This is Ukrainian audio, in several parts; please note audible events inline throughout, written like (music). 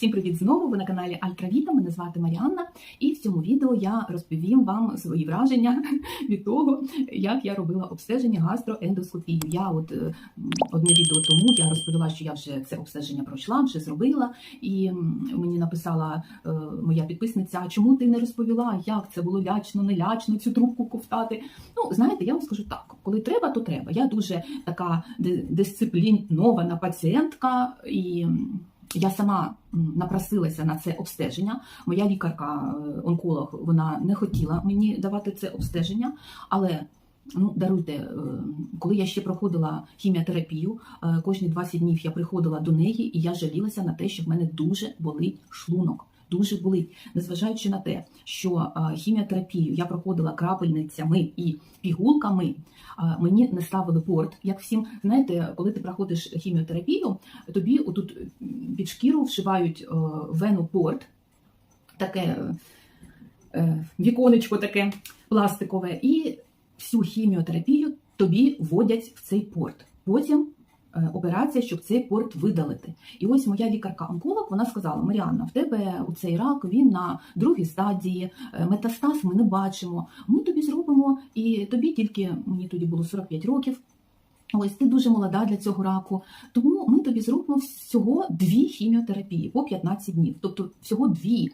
Всім привіт знову! Ви на каналі Альтравіта. Мене звати Маріанна, і в цьому відео я розповім вам свої враження (laughs) від того, як я робила обстеження гастроендоскопію. Я от е, одне відео тому я розповіла, що я вже це обстеження пройшла, вже зробила, і мені написала е, моя підписниця: чому ти не розповіла, як це було лячно, не лячно цю трубку ковтати? Ну, знаєте, я вам скажу так: коли треба, то треба. Я дуже така ди- дисциплінована пацієнтка і. Я сама напросилася на це обстеження. Моя лікарка, е, онколог, вона не хотіла мені давати це обстеження, але ну даруйте, е, коли я ще проходила хіміотерапію, е, кожні 20 днів я приходила до неї, і я жалілася на те, що в мене дуже болить шлунок. Дуже болить, незважаючи на те, що хіміотерапію я проходила крапельницями і пігулками, мені не ставили порт. Як всім, знаєте, коли ти проходиш хіміотерапію, тобі отут під шкіру вшивають вену порт, таке е, віконечко таке пластикове, і всю хіміотерапію тобі вводять в цей порт. Потім операція, щоб цей порт видалити. І ось моя лікарка-онколог вона сказала: Маріанна, в тебе у цей рак він на другій стадії, е, метастаз ми не бачимо. Ми тобі зробимо, і тобі тільки мені тоді було 45 років. Ось ти дуже молода для цього раку, тому ми тобі зробимо всього дві хіміотерапії по 15 днів, тобто всього дві.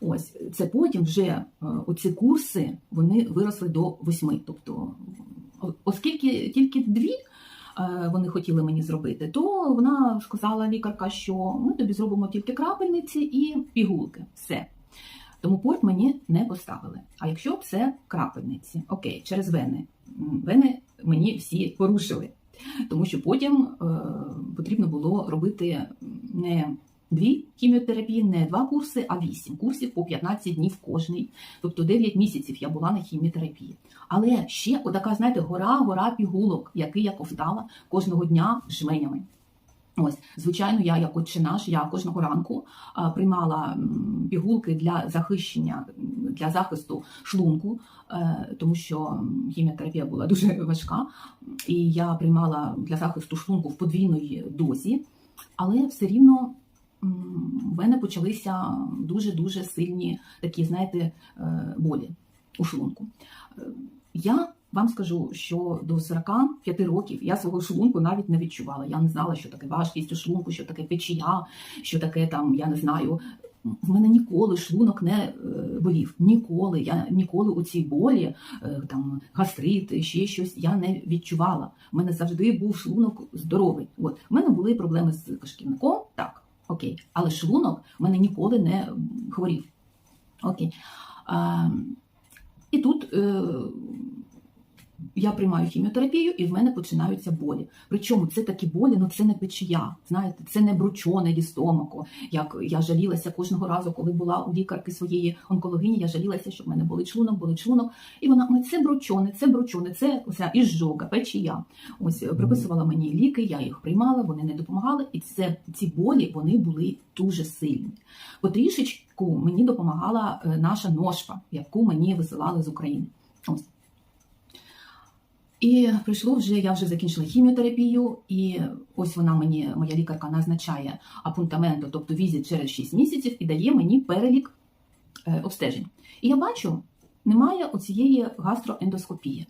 Ось це потім вже е, оці курси вони виросли до восьми. Тобто, оскільки тільки дві е, вони хотіли мені зробити, то вона сказала лікарка, що ми тобі зробимо тільки крапельниці і пігулки. Все. Тому порт мені не поставили. А якщо б це крапельниці, окей, через вени. Вени мені всі порушили. Тому що потім е, потрібно було робити не дві хіміотерапії, не два курси, а вісім курсів по 15 днів кожний. Тобто 9 місяців я була на хіміотерапії. Але ще отака, знаєте, гора, гора пігулок, який я ковтала кожного дня жменями. Ось, звичайно, я як отче наш, я кожного ранку а, приймала пігулки для захищення, для захисту шлунку, е, тому що хіміотерапія була дуже важка, і я приймала для захисту шлунку в подвійної дозі, але все рівно в мене почалися дуже дуже сильні такі, знаєте, е, болі у шлунку. Е, Я вам скажу, що до 45 років я свого шлунку навіть не відчувала. Я не знала, що таке важкість у шлунку, що таке печія, що таке там, я не знаю. В мене ніколи шлунок не е, болів. Ніколи. Я ніколи у цій болі, там гастрит, ще щось я не відчувала. У мене завжди був шлунок здоровий. От в мене були проблеми з кишківником, так, окей. Але шлунок в мене ніколи не хворів. Окей. А, і тут е, я приймаю хіміотерапію, і в мене починаються болі. Причому це такі болі, ну це не печія, знаєте, це не бручоне дістомако. Як я жалілася кожного разу, коли була у лікарки своєї онкологині, я жалілася, що в мене болить шлунок, болить шлунок. І вона ой, це бручоне, це бручоне, це оця іжога, печія. Ось е, приписувала мені ліки, я їх приймала, вони не допомагали, і це ці болі вони були дуже сильні. Потрішечку мені допомагала е, наша ножпа, яку мені висилали з України. Ось. І прийшло вже, я вже закінчила хіміотерапію, і ось вона мені, моя лікарка, назначає апунтаменто, тобто візит через 6 місяців, і дає мені перелік е, обстежень. І я бачу, немає оцієї гастроендоскопії.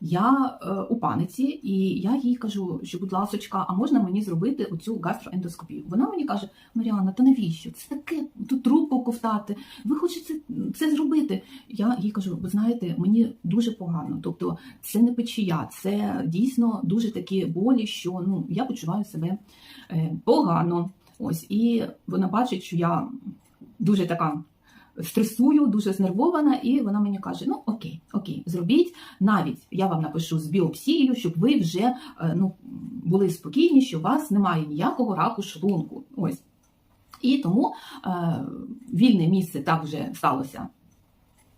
Я е, у паниці, і я їй кажу, що, будь ласочка, а можна мені зробити оцю гастроендоскопію? Вона мені каже: Маріанна, та навіщо? Це таке тут трубку ковтати. Ви хочете це зробити? Я їй кажу, ви знаєте, мені дуже погано. Тобто, це не печія, це дійсно дуже такі болі, що ну я почуваю себе е, погано. Ось і вона бачить, що я дуже така. Стресую, дуже знервована, і вона мені каже: ну окей, окей, зробіть навіть я вам напишу з біопсією, щоб ви вже е, ну, були спокійні, що у вас немає ніякого раку шлунку. Ось. І тому е, вільне місце так вже сталося,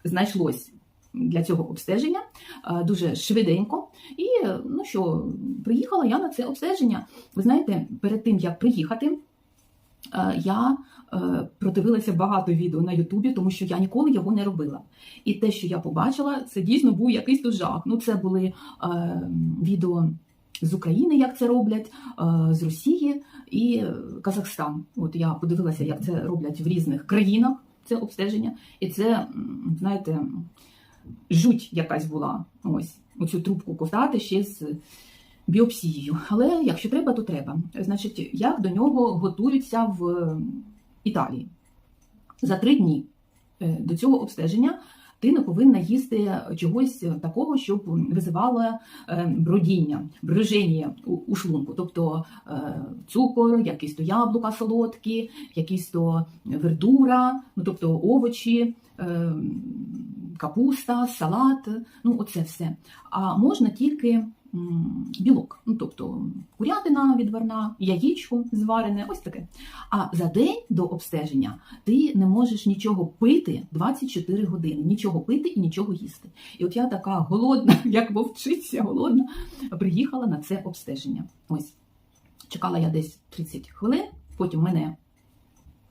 знайшлось для цього обстеження е, дуже швиденько. І ну що, приїхала я на це обстеження. Ви знаєте, перед тим як приїхати, е, я продивилася багато відео на Ютубі, тому що я ніколи його не робила. І те, що я побачила, це дійсно був якийсь то жах. Ну, це були е, відео з України, як це роблять, е, з Росії і е, Казахстан. От я подивилася, як це роблять в різних країнах. Це обстеження, і це, знаєте, жуть якась була. Ось оцю трубку ковтати ще з біопсією. Але якщо треба, то треба. Значить, як до нього готуються в Італії за три дні е, до цього обстеження. Ти не повинна їсти чогось такого, щоб визивало е, бродіння, броження у, шлунку, тобто е, цукор, якісь то яблука солодкі, якісь то вердура, ну тобто овочі, капуста, салат, ну оце все. А можна тільки білок, ну тобто курятина відварна, яєчко зварене, ось таке. А за день до обстеження ти не можеш нічого пити 24 години, нічого пити і нічого їсти. І от я така голодна, (laughs) як вовчиця, голодна, приїхала на це обстеження. Ось чекала я десь 30 хвилин, потім мене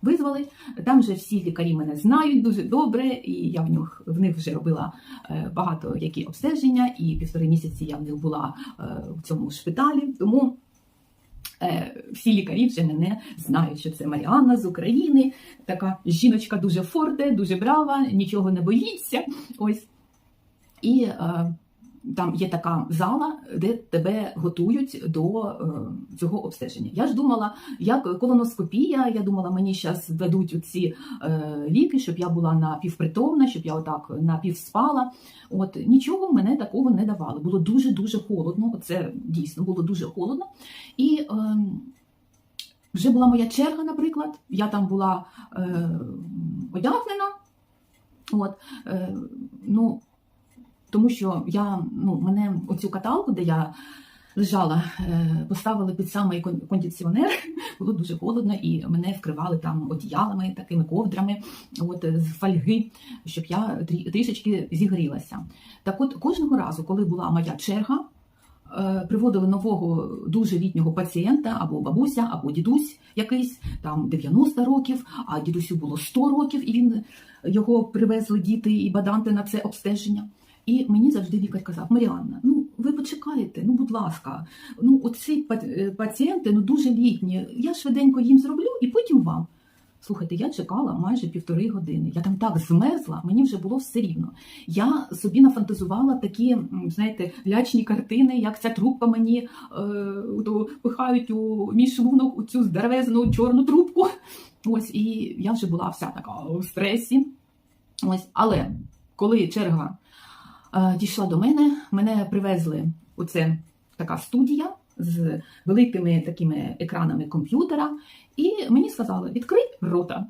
визвали. Там вже всі лікарі мене знають дуже добре, і я в них в них вже робила е, багато які обстеження, і півтори місяці я в них була е, в цьому шпиталі. Тому е, всі лікарі вже мене знають, що це Маріанна з України, така жіночка дуже форте, дуже брава, нічого не боїться. Ось. І там є така зала, де тебе готують до е, цього обстеження. Я ж думала, як колоноскопія, я думала, мені зараз дадуть ці е, ліки, щоб я була напівпритомна, щоб я отак напівспала. От нічого мене такого не давали. Було дуже дуже холодно. Це дійсно було дуже холодно. І е, вже була моя черга, наприклад. Я там була е, одягнена. От, е, ну, тому що я ну мене оцю каталку, де я лежала, е, поставили під самий кон- кондиціонер. (laughs) Було дуже холодно, і мене вкривали там одіялами, такими ковдрами, от з фольги, щоб я трі- трішечки зігрілася. Так, от кожного разу, коли була моя черга. е, Приводили нового дуже літнього пацієнта або бабуся, або дідусь якийсь там 90 років, а дідусю було 100 років, і він його привезли діти і баданти на це обстеження. І мені завжди лікар казав: Маріанна, ну ви почекаєте, ну будь ласка, ну оці е, пацієнти ну дуже літні. Я швиденько їм зроблю і потім вам. Слухайте, я чекала майже півтори години. Я там так змерзла, мені вже було все рівно. Я собі нафантазувала такі, знаєте, лячні картини, як ця трубка мені е, то пихають у мій шлунок у цю здоровезну чорну трубку. Ось, і я вже була вся така у стресі. Ось, але коли черга дійшла до мене, мене привезли у це така студія з великими такими екранами комп'ютера, і мені сказали: відкрий рота.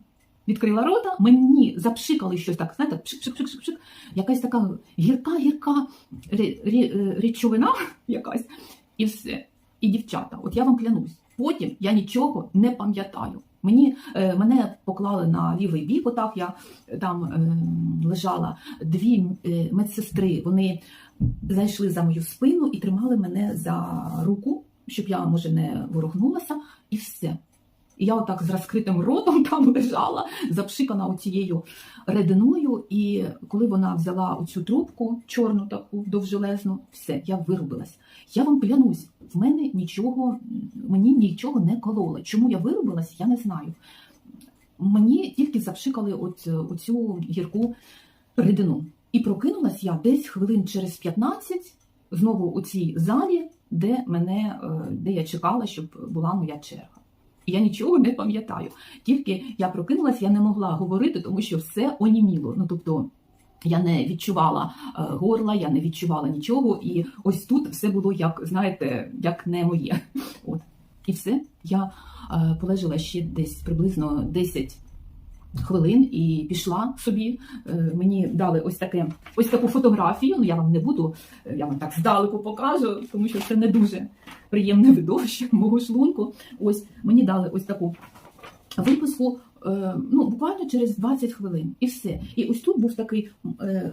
Відкрила рота, мені запшикали щось так, знаєте, пшик-пшик-пшик-пшик, якась така гірка-гірка е, речовина (laughs) якась, і все. І дівчата, от я вам клянусь, потім я нічого не пам'ятаю. Мені е, мене поклали на лівий бік, отак я е, там е, лежала. Дві медсестри вони зайшли за мою спину і тримали мене за руку, щоб я може не ворухнулася, і все. І я отак з розкритим ротом (laughs) там лежала, запшикана оцією рединою. І коли вона взяла оцю трубку, чорну таку довжелезну, все, я вирубилась. Я вам клянусь, в мене нічого, мені нічого не кололо. Чому я вирубилась, я не знаю. Мені тільки запшикали оцю гірку рідину. І прокинулась я десь хвилин через 15 знову у цій залі, де мене, е, де я чекала, щоб була моя черга. Я нічого не пам'ятаю. Тільки я прокинулась, я не могла говорити, тому що все оніміло. Ну тобто я не відчувала е, горла, я не відчувала нічого, і ось тут все було як, знаєте, як не моє. От. І все. Я е, полежала ще десь приблизно 10 хвилин і пішла собі. Е, Мені дали ось таке, ось таку фотографію. Ну я вам не буду, е, я вам так здалеку покажу, тому що це не дуже приємне видовище (laughs) мого шлунку. Ось мені дали ось таку виписку. е, Ну, буквально через 20 хвилин, і все. І ось тут був такий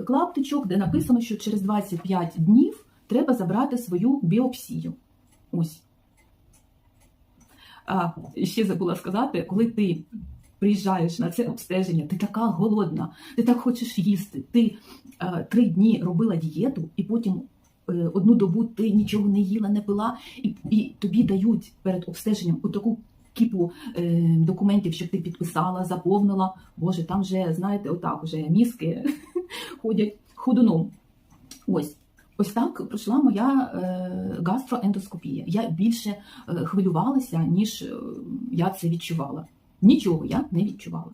клаптичок, де написано, що через 25 днів треба забрати свою біопсію. Ось. А ще забула сказати, коли ти приїжджаєш на це обстеження, ти така голодна, ти так хочеш їсти. Ти е, три дні робила дієту і потім е, одну добу ти нічого не їла, не пила, і, і тобі дають перед обстеженням таку кіпу е, документів, щоб ти підписала, заповнила. Боже, там вже, знаєте, отак уже мізки (laughs) ходять ходуном. Ось. Ось так пройшла моя е, гастроендоскопія. Я більше е, хвилювалася, ніж е, я це відчувала. Нічого я не відчувала.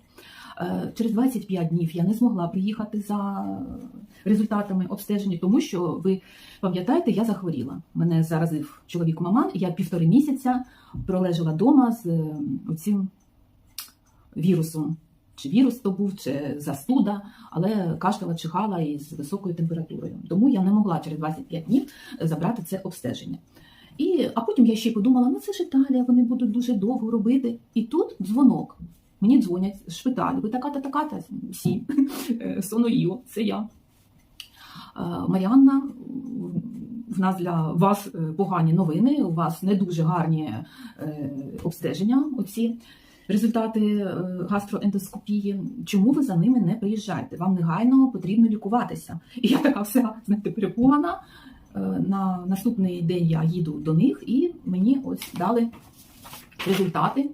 Е, через 25 днів я не змогла приїхати за результатами обстеження, тому що ви пам'ятаєте, я захворіла. Мене заразив чоловік маман, я півтори місяця пролежала вдома з е, цим вірусом. Чи вірус то був, чи застуда, але кашляла, чихала із високою температурою. Тому я не могла через 25 днів забрати це обстеження. І, а потім я ще й подумала, ну це ж Італія, вони будуть дуже довго робити. І тут дзвонок. Мені дзвонять з шпиталю. Ви така-та, така-та, всі. Соноїо, це я. Е, Маріанна, в нас для вас е, погані новини, у вас не дуже гарні е, обстеження. Оці результати е, гастроендоскопії. Чому ви за ними не приїжджаєте? Вам негайно потрібно лікуватися. І я така вся знаєте, перепугана. Е, На наступний день я їду до них, і мені ось дали результати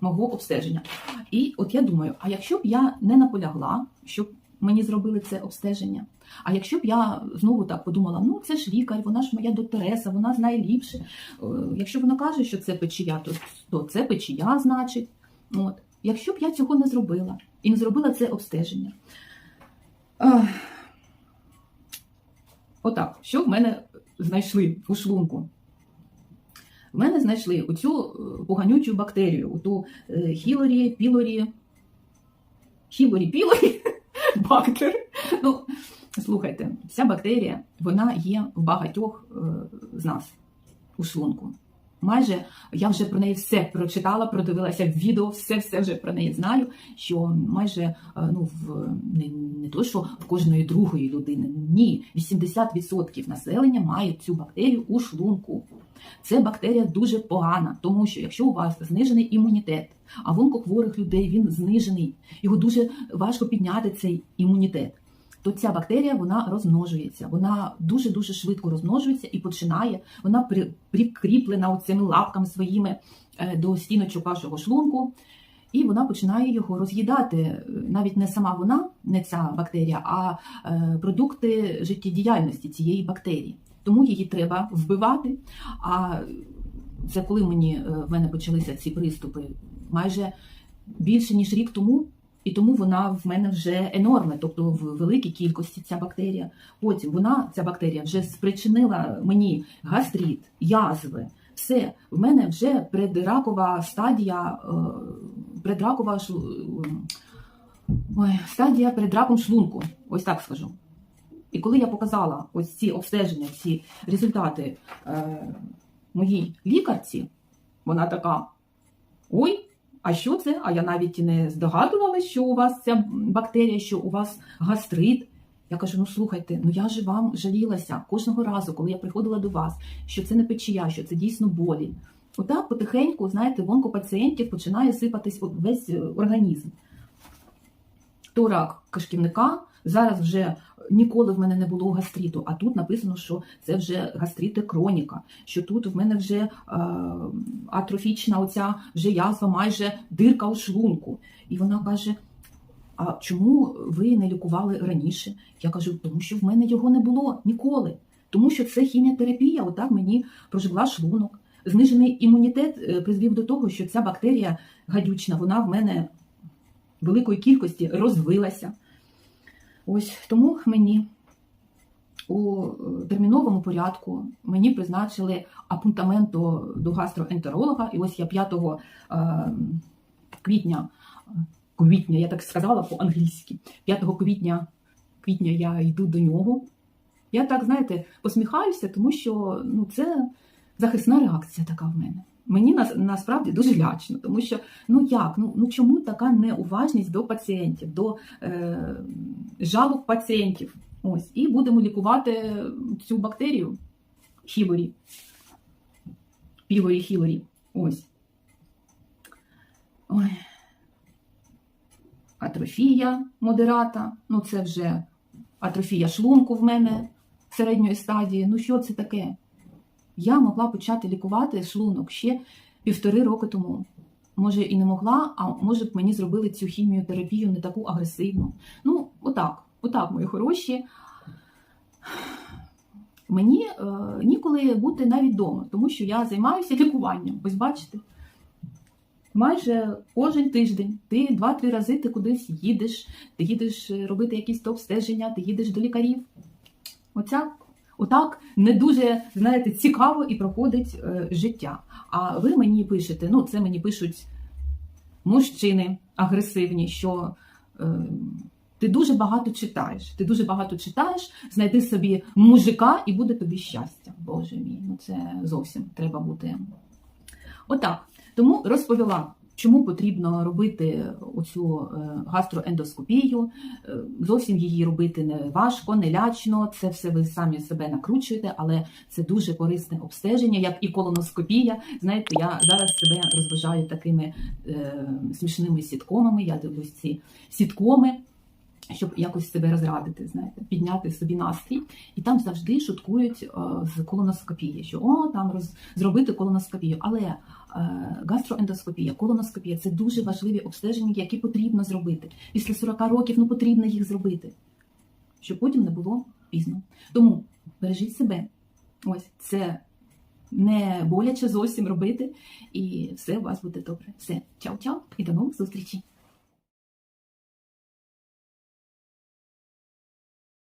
мого обстеження. І от я думаю, а якщо б я не наполягла, щоб мені зробили це обстеження, а якщо б я знову так подумала, ну це ж лікар, вона ж моя доктореса, вона знає ліпше. Е, Якщо вона каже, що це печія, то, то це печія, значить. От. Якщо б я цього не зробила і не зробила це обстеження. Ах. Отак, що в мене знайшли у шлунку? В мене знайшли оцю е, поганючу бактерію, оту е, хілорі, пілорі, хілорі, пілорі, (laughs) бактер. Ну, слухайте, ця бактерія, вона є в багатьох е, з нас у шлунку. Майже я вже про неї все прочитала, продивилася відео, все все вже про неї знаю. Що майже е, ну в не, не то, що в кожної другої людини, ні, 80% населення мають цю бактерію у шлунку. Це бактерія дуже погана, тому що якщо у вас знижений імунітет, а в онкохворих людей він знижений, його дуже важко підняти цей імунітет. То ця бактерія вона розмножується, вона дуже дуже швидко розмножується і починає. Вона при, прикріплена оцими лапками своїми е, до стіночок вашого шлунку, і вона починає його роз'їдати. Е, Навіть не сама вона, не ця бактерія, а е, продукти життєдіяльності цієї бактерії. Тому її треба вбивати. А це коли мені в мене почалися ці приступи, майже більше ніж рік тому. І тому вона в мене вже енорме, тобто в великій кількості ця бактерія. Потім вона, ця бактерія, вже спричинила мені гастрит, язви. Все, в мене вже предракова стадія, е, предракова ой, стадія перед раком шлунку. Ось так скажу. І коли я показала ось ці обстеження, ці результати е, моїй лікарці, вона така: ой, а що це? А я навіть не здогадувалася, що у вас ця бактерія, що у вас гастрит. Я кажу: ну слухайте, ну я ж вам жалілася кожного разу, коли я приходила до вас, що це не печія, що це дійсно болі. Отак потихеньку, знаєте, в онкопацієнтів починає сипатись весь е, організм. То рак кишківника, зараз вже ніколи в мене не було гастриту, а тут написано, що це вже гастрити кроніка, що тут в мене вже е, атрофічна оця вже язва, майже дирка у шлунку. І вона каже: а чому ви не лікували раніше? Я кажу, тому що в мене його не було ніколи. Тому що це хіміотерапія, отак мені прожигла шлунок. Знижений імунітет е, призвів до того, що ця бактерія гадючна, вона в мене великої кількості розвилася. Ось тому мені у е, терміновому порядку мені призначили апунтаменто до гастроентеролога. І ось я 5 е, квітня, квітня, я так сказала по-англійськи, 5 квітня, квітня я йду до нього. Я так, знаєте, посміхаюся, тому що ну, це захисна реакція така в мене. Мені нас, насправді дуже лячно, тому що ну як, ну, ну чому така неуважність до пацієнтів, до е, жалоб пацієнтів? Ось, і будемо лікувати цю бактерію хілорі. Пілорі хілорі. Ось. Ой. Атрофія модерата. Ну, це вже атрофія шлунку в мене. середньої стадії. Ну що це таке? Я могла почати лікувати шлунок ще півтори роки тому. Може, і не могла, а може б мені зробили цю хіміотерапію не таку агресивну. Ну, отак, отак, мої хороші. Мені е, ніколи бути навіть вдома, тому що я займаюся лікуванням. Ось бачите, майже кожен тиждень ти два-три рази ти кудись їдеш, ти їдеш е, робити якісь обстеження, ти їдеш до лікарів. Оця, отак не дуже знаєте, цікаво і проходить е, життя. А ви мені пишете, ну це мені пишуть мужчини агресивні, що е, ти дуже багато читаєш. Ти дуже багато читаєш, знайди собі мужика і буде тобі щастя. Боже мій, ну це зовсім треба бути. Отак. Тому розповіла, чому потрібно робити оцю е, гастроендоскопію. Е, Зовсім її робити не важко, не лячно. Це все ви самі себе накручуєте, але це дуже корисне обстеження, як і колоноскопія. Знаєте, я зараз себе розважаю такими е, смішними сіткомами. Я дивлюсь ці сіткоми. Щоб якось себе розрадити, знаєте, підняти собі настрій, і там завжди шуткують е, з колоноскопії, що о, там роз, зробити колоноскопію. Але е, гастроендоскопія, колоноскопія це дуже важливі обстеження, які потрібно зробити. Після 40 років ну потрібно їх зробити, щоб потім не було пізно. Тому бережіть себе. Ось це не боляче зовсім робити, і все у вас буде добре. Все, чао-чао і до нових зустрічей.